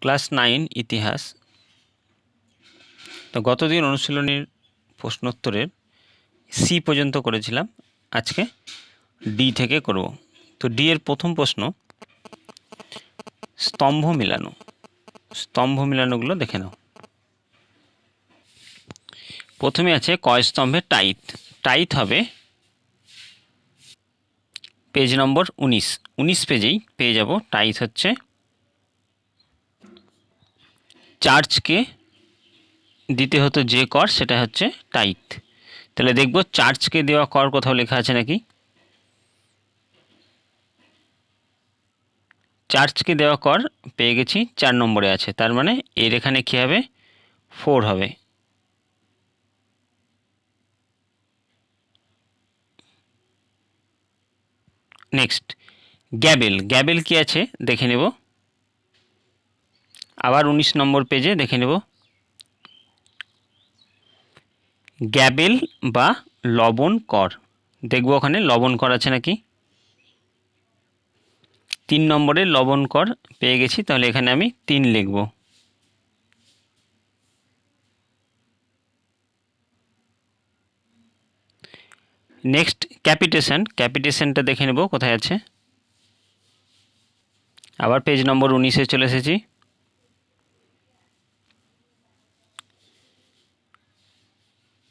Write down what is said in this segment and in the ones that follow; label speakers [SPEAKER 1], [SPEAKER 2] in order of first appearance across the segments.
[SPEAKER 1] Class nine, ইতিহাস। তো গতদিন অনুশীলনীর প্রশ্নোত্তরের সি পর্যন্ত করেছিলাম। আজকে ডি থেকে করব। তো ডি এর প্রথম প্রশ্ন, স্তম্ভ মেলানো। স্তম্ভ মেলানোগুলো দেখে নাও। প্রথমে আছে কয় স্তম্ভের টাইট? টাইট হবে পেজ নম্বর উনিশ। উনিশ পেজেই পেয়ে যাব। টাইট হচ্ছে চার্চকে দিতে হতো যে কর, সেটা হচ্ছে টাইট তাহলে দেখব চার্চকে দেওয়া কর কোথাও লেখা আছে নাকি? চার্চকে দেওয়া কর পেয়ে গেছি চার নম্বরে আছে। তার মানে এর এখানে কী হবে? ফোর হবে। নেক্সট গ্যাবেল গ্যাবেল কি আছে? দেখে নেব। আবার উনিশ নম্বর পেজে দেখে নেব। গ্যাবেল বা লবণ কর। দেখব ওখানে লবণ কর আছে নাকি? তিন নম্বরে লবণ কর পেয়ে গেছি, তাহলে এখানে আমি তিন লিখব। নেক্সট ক্যাপিটেশন, ক্যাপিটেশনটা দেখে নেব কোথায় আছে। আবার পেজ নম্বর উনিশে চলে এসেছি।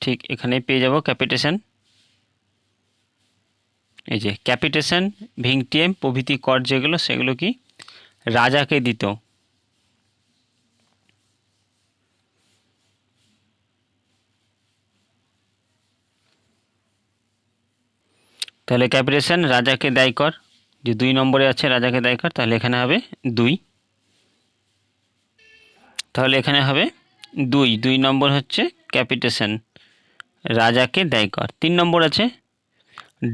[SPEAKER 1] ঠিক এখানে পেয়ে যাব ক্যাপিটেশন এই যে ক্যাপিটেশন ভিংটিএম প্রভৃতি কর যেগুলো, সেগুলো কি? রাজাকে দিত। তাহলে ক্যাপিটেশন রাজাকে দায় কর। যে দুই নম্বরে আছে, রাজাকে দায় কর, তাহলে এখানে হবে দুই। তাহলে এখানে হবে দুই। দুই নম্বর হচ্ছে ক্যাপিটেশন রাজাকে দায় কর। তিন নম্বর আছে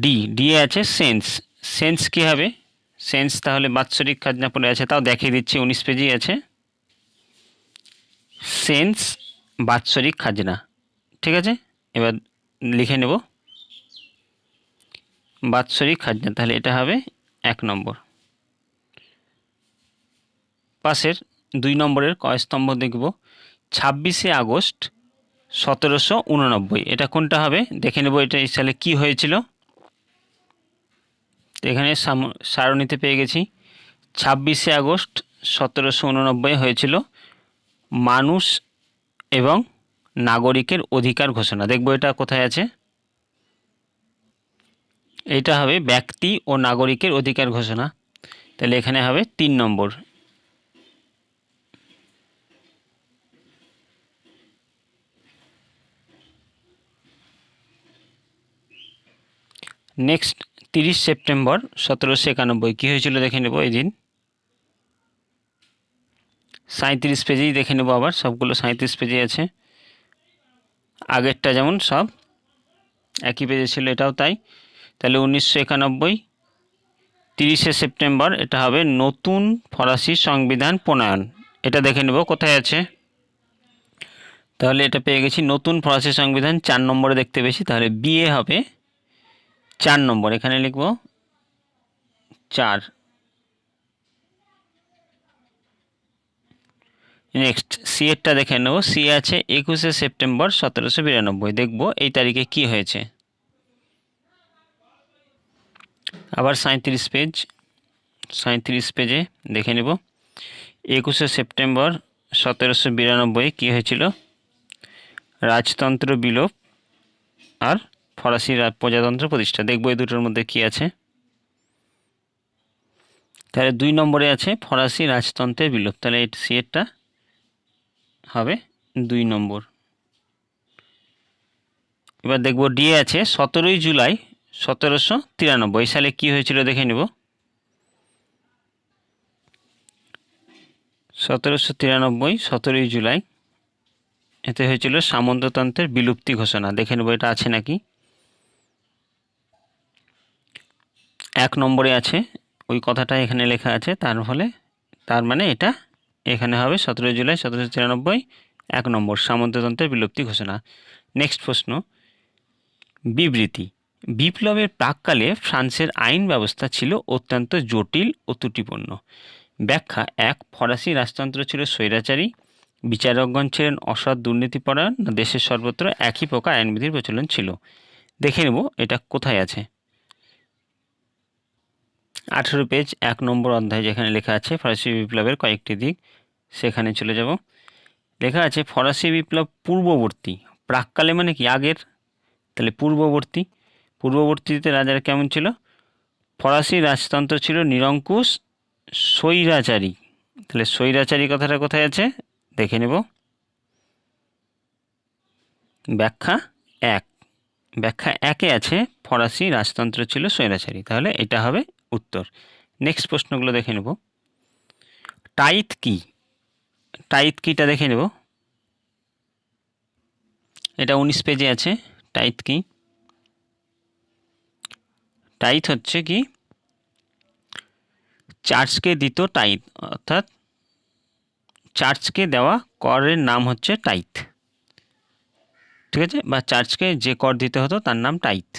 [SPEAKER 1] ডি। ডি এ আছে সেন্স। সেন্স কী হবে? সেন্স তাহলে বাৎসরিক খাজনা পড়ে আছে, তাও দেখিয়ে দিচ্ছি, উনিশ পেজেই আছে। সেন্স বাৎসরিক খাজনা। ঠিক আছে? এবার লিখে নেব। বাৎসরিক খাজনা, তাহলে এটা হবে এক নম্বর। পাশের দুই নম্বরের কয় স্তম্ভ দেখব? ছাব্বিশে আগস্ট সতেরোশো উননব্বই। এটা কোনটা হবে? দেখে নেব এটা এই সালে কী হয়েছিল। এখানে সারণীতে পেয়ে গেছি। ছাব্বিশে আগস্ট সতেরোশো উননব্বই হয়েছিল মানুষ এবং নাগরিকের অধিকার ঘোষণা। দেখব এটা কোথায় আছে। এটা হবে ব্যক্তি ও নাগরিকের অধিকার ঘোষণা। তাহলে এখানে হবে তিন নম্বর। নেক্সট তিরিশ সেপ্টেম্বর সতেরোশো একানব্বই। কী হয়েছিল দেখে নেব এই দিন? সাঁত্রিশ পেজেই দেখে নেব আবার, সবগুলো সাঁত্রিশ পেজে আছে। আগেরটা যেমন সব, একই পেজে ছিল, এটাও তাই। তাহলে উনিশশো একানব্বই, তিরিশে সেপ্টেম্বর এটা হবে নতুন ফরাসি সংবিধান প্রণয়ন। এটা দেখে নেব, কোথায় আছে? তাহলে এটা পেয়ে গেছি, নতুন ফরাসি সংবিধান, চার নম্বরে দেখতে পেয়েছি। তাহলে বিয়ে হবে চার নম্বর, এখানে লিখব চার। নেক্সট সি এরটা দেখে নেব। সি আছে একুশে সেপ্টেম্বর সতেরোশো বিরানব্বই। দেখব এই তারিখে কি হয়েছে। আবার সাঁত্রিশ পেজ সাঁত্রিশ পেজে দেখে নেব। একুশে সেপ্টেম্বর সতেরোশো বিরানব্বই কী হয়েছিল? রাজতন্ত্র বিলোপ আর ফরাসি প্রজাতন্ত্র প্রতিষ্ঠা। দেখব এই দুটোর মধ্যে কি আছে। তাহলে দুই নম্বরে আছে ফরাসি রাজতন্ত্রের বিলোপ। তাহলে এই সিএরটা হবে দুই নম্বর। এবার দেখব ডি আছে সতেরোই জুলাই সতেরোশো তিরানব্বই। সালে কি হয়েছিল দেখে নেব। সতেরোশো তিরানব্বই সতেরোই জুলাই এতে হয়েছিল সামন্ততন্ত্রের বিলুপ্তি ঘোষণা। দেখে নেব এটা আছে নাকি। এক নম্বরে আছে, ওই কথাটা এখানে লেখা আছে, তার ফলে, তার মানে এটা এখানে হবে সতেরোই জুলাই সতেরোশো তিরানব্বই এক নম্বর সামন্ততন্ত্রের বিলুপ্তি ঘোষণা। নেক্সট প্রশ্ন, বিবৃতি, বিপ্লবের প্রাককালে ফ্রান্সের আইন ব্যবস্থা ছিল অত্যন্ত জটিল ও ত্রুটিপূর্ণ। ব্যাখ্যা, এক, ফরাসি রাজতন্ত্র ছিল স্বৈরাচারী, বিচারকগণ ছিলেন অসৎ দুর্নীতিপরায়ণ, দেশের সর্বত্র একই প্রকার আইনবিধির প্রচলন ছিল। দেখে নেব এটা কোথায় আছে। আঠেরো পেজ, এক নম্বর অধ্যায় যেখানে লেখা আছে, ফরাসি বিপ্লবের কয়েকটি দিক, সেখানে চলে যাব। লেখা আছে, ফরাসি বিপ্লব পূর্ববর্তী, প্রাককালে মানে কি আগের? তাহলে পূর্ববর্তী, পূর্ববর্তীতে রাজারা কেমন ছিল? ফরাসি রাজতন্ত্র ছিল নিরঙ্কুশ স্বৈরাচারী। তাহলে স্বৈরাচারী কথাটা কোথায় আছে? দেখে নেব। ব্যাখ্যা এক। ব্যাখ্যা একে আছে, ফরাসি রাজতন্ত্র ছিল স্বৈরাচারী। তাহলে এটা হবে উত্তর। নেক্সট প্রশ্নগুলো দেখে নেব। টাইথ কি? টাইথ কিটা দেখে নেব। এটা উনিশ পেজে আছে। টাইথ কি? টাইথ হচ্ছে কি? চার্চকে দিত টাইথ অর্থাৎ চার্চকে দেওয়া করের নাম হচ্ছে টাইথ ঠিক আছে? বা চার্চকে যে কর দিতে হতো তার নাম টাইথ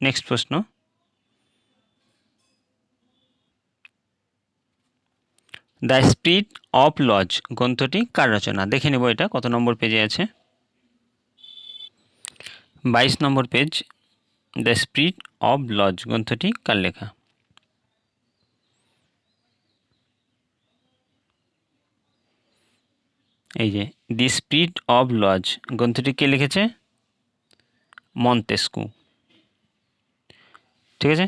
[SPEAKER 1] নেক্সট প্রশ্ন। দ্য স্পিড অফ লজ গ্রন্থটি কার রচনা? দেখে নেব এটা, কত নম্বর পেজে আছে? বাইশ number page, the spirit of laws গ্রন্থটি কার লেখা? এই যে দি স্পিড অফ লজ গ্রন্থটি কে লিখেছে? মন্তেস্কু। ঠিক আছে?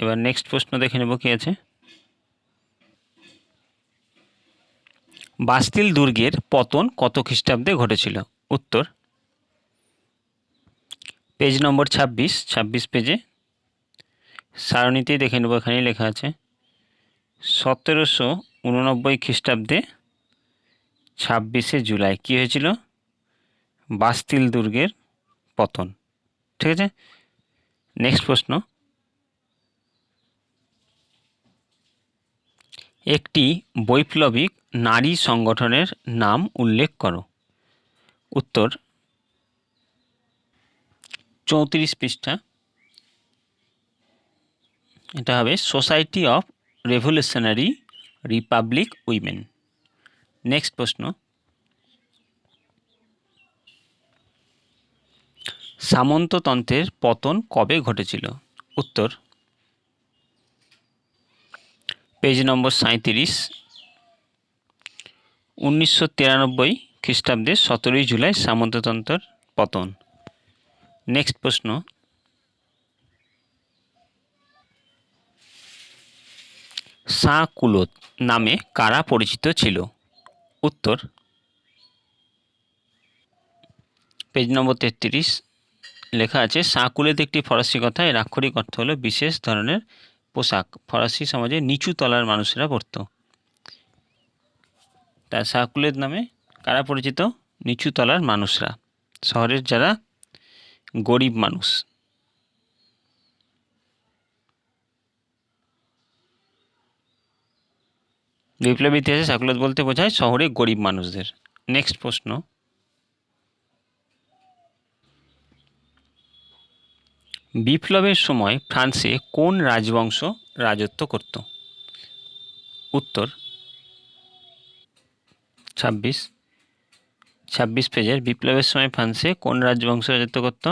[SPEAKER 1] এবার নেক্সট প্রশ্ন দেখে নেব কি আছে। বাস্তিল দুর্গের পতন কত খ্রিস্টাব্দে ঘটেছিল? উত্তর। পেজ নম্বর ছাব্বিশ ছাব্বিশ পেজে। সারণীতেই দেখে নেব, এখানেই লেখা আছে। সতেরোশো উননব্বই খ্রিস্টাব্দে ছাব্বিশে জুলাই কী হয়েছিল? বাস্তিল দুর্গের পতন। ঠিক আছে? নেক্সট প্রশ্ন। একটি বৈপ্লবিক নারী সংগঠনের নাম উল্লেখ করো। উত্তর, চৌত্রিশ পৃষ্ঠা। এটা হবে society of revolutionary republic women next প্রশ্ন। সামন্ততন্ত্রের পতন কবে ঘটেছিল? উত্তর পেজ নম্বর সাঁত্রিশ উনিশশো তিরানব্বই খ্রিস্টাব্দে সতেরোই জুলাই সামন্ততন্ত্রের পতন। নেক্সট প্রশ্ন। শাহ কুলত নামে কারা পরিচিত ছিল? উত্তর। পেজ নম্বর তেত্রিশ লেখা আছে সাকুলেত একটি ফরাসি কথা। এর আক্ষরিক অর্থ হলো বিশেষ ধরনের পোশাক ফরাসি সমাজে নিচু তলার মানুষেরা পরত। তা সাকুলেত নামে কারা পরিচিত? নিচু তলার মানুষরা। শহরের যারা গরিব মানুষ। বিপ্লবী ইতিহাসে সাকুলত বলতে বোঝায় শহরে গরিব মানুষদের। নেক্সট প্রশ্ন। বিপ্লবের সময় ফ্রান্সে কোন রাজবংশ রাজত্ব করত? উত্তর, ছাব্বিশ। ছাব্বিশ পেজের বিপ্লবের সময় ফ্রান্সে কোন রাজবংশ রাজত্ব করত?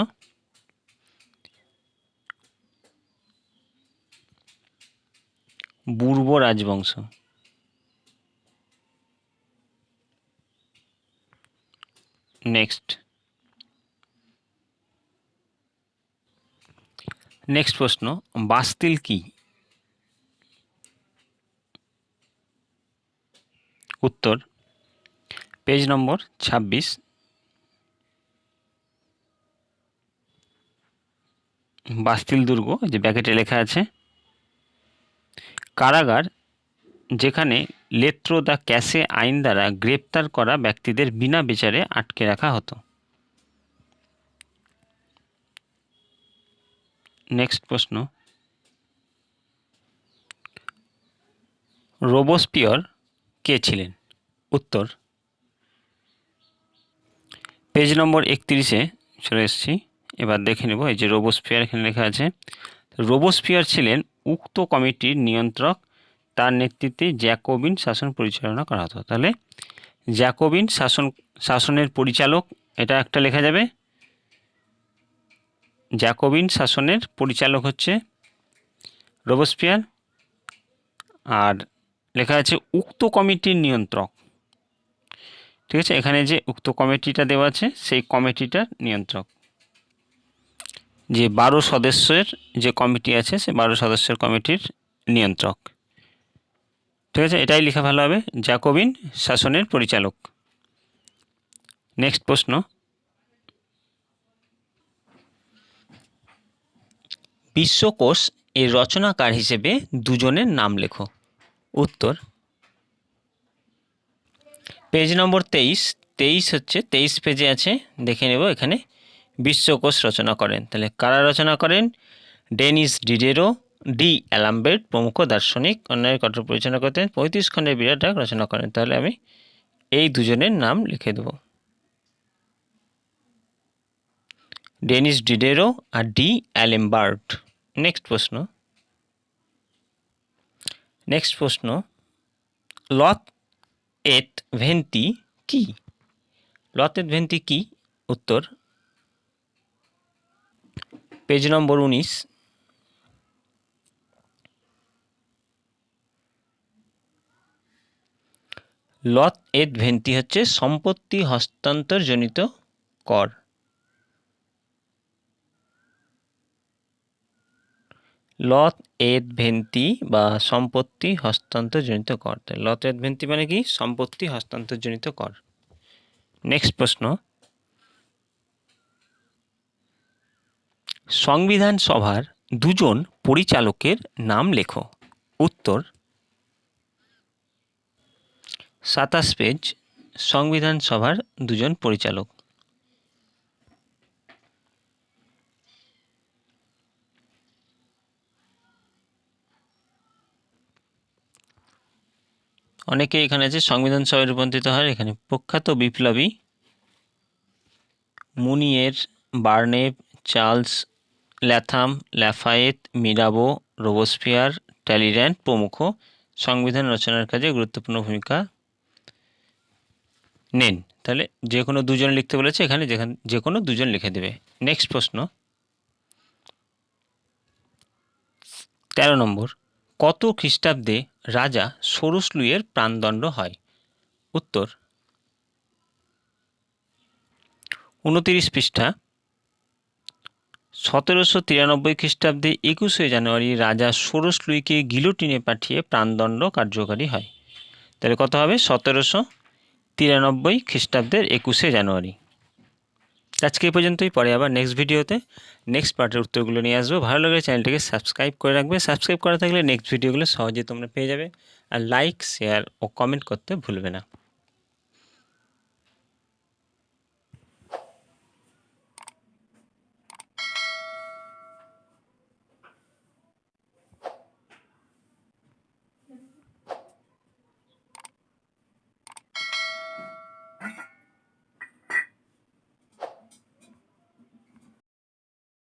[SPEAKER 1] পূর্ব রাজবংশ। নেক্সট। নেক্সট প্রশ্ন, বাস্তিল কি? উত্তর, পেজ নম্বর ছাব্বিশ। বাস্তিল দুর্গ যে ব্যাকেটে লেখা আছে, কারাগার যেখানে লেত্র দ্য ক্যাসে আইন দ্বারা গ্রেপ্তার করা ব্যক্তিদের বিনা বিচারে আটকে রাখা হতো। নেক্সট প্রশ্ন। রোবোস্পিয়র কে ছিলেন? উত্তর। পেজ নম্বর একত্রিশে চলে এসেছি। এবার দেখে নেব, এই যে রোবোস্পিয়ার এখানে লেখা আছে। রোবোস্পিয়ার ছিলেন উক্ত কমিটির নিয়ন্ত্রক। তার নেতৃত্বে জ্যাকোবিন শাসন পরিচালনা করা হতো। তাহলে জ্যাকোবিন শাসন, শাসনের পরিচালক, এটা একটা লেখা যাবে? জ্যাকোবিন শাসনের পরিচালক হচ্ছে রোবসপিয়ার। আর লেখা আছে উক্ত কমিটির নিয়ন্ত্রক। ঠিক আছে? এখানে যে উক্ত কমিটিটা দেওয়া আছে, সেই কমিটিটার নিয়ন্ত্রক। যে বারো সদস্যের যে কমিটি আছে সে বারো সদস্যের কমিটির নিয়ন্ত্রক। ঠিক আছে? এটাই লেখা ভালো হবে। জ্যাকোবিন শাসনের পরিচালক। নেক্সট প্রশ্ন। বিশ্বকোষ এর রচনাকার হিসেবে দুজনের নাম লেখো। উত্তর। পেজ নম্বর তেইশ। তেইশ হচ্ছে, তেইশ পেজে আছে। দেখে নেব এখানে বিশ্বকোষ রচনা করেন। তাহলে কারা রচনা করেন? ডেনিস ডিডেরো, ডি অ্যালাম্বের্ট প্রমুখ দার্শনিক, অন্যায় কঠোর পরিচালনা করতেন, পঁয়ত্রিশ খণ্ডের বিরাট রচনা করেন। তাহলে আমি এই দুজনের নাম লিখে দেব। ডেনিস ডিডেরো আর ডি অ্যালেমবার্ট। নেক্সট প্রশ্ন। নেক্সট প্রশ্ন। লত এত ভেন্তি কি? লত এত ভেন্তি কি? উত্তর। পেজ নম্বর উনিশ। লত এত ভেন্তি হচ্ছে সম্পত্তি হস্তান্তরজনিত কর। লত এদ ভেন্তি বা সম্পত্তি হস্তান্তরজনিত কর। লত এদ ভেন্তি মানে কি? সম্পত্তি হস্তান্তরজনিত কর। নেক্সট প্রশ্ন। সংবিধান সভার দুজন পরিচালকের নাম লেখো। উত্তর। সাতাশ পেজ সংবিধান সভার দুজন পরিচালক। অনেকে এখানে আছে সংবিধান সভায় রূপান্তরিত হয়, এখানে প্রখ্যাত বিপ্লবী মুনিয়ের বার্নেভ চার্লস, ল্যাথাম, ল্যাফায়েত, মিরাবো, রোবোস্ফিয়ার ট্যালির্যান্ড প্রমুখ সংবিধান রচনার কাজে গুরুত্বপূর্ণ ভূমিকা নেন। তাহলে যে কোনো দুজন লিখতে বলেছে, এখানে যেখান, যে কোনো দুজন লিখে দেবে। নেক্সট প্রশ্ন। তেরো নম্বর। কত খ্রিস্টাব্দে রাজা সরসলুইয়ের প্রাণদণ্ড হয়? উত্তর, উনতিরিশ পৃষ্ঠা। সতেরোশো তিরানব্বই খ্রিস্টাব্দে একুশে জানুয়ারি রাজা ষোড়শ লুইকে গিলোটিনে পাঠিয়ে প্রাণদণ্ড কার্যকারী হয়। তাহলে কত হবে? সতেরোশো তিরানব্বই খ্রিস্টাব্দের একুশে জানুয়ারি। আজকে এই পর্যন্তই, পরে আবার নেক্সট ভিডিওতে নেক্সট পার্টের উত্তরগুলো নিয়ে আসব। ভালো লাগলে চ্যানেলটিকে সাবস্ক্রাইব করে রাখবে। সাবস্ক্রাইব করা থাকলে নেক্সট ভিডিওগুলো সহজে তোমরা পেয়ে যাবে। আর লাইক শেয়ার ও কমেন্ট করতে ভুলবে না।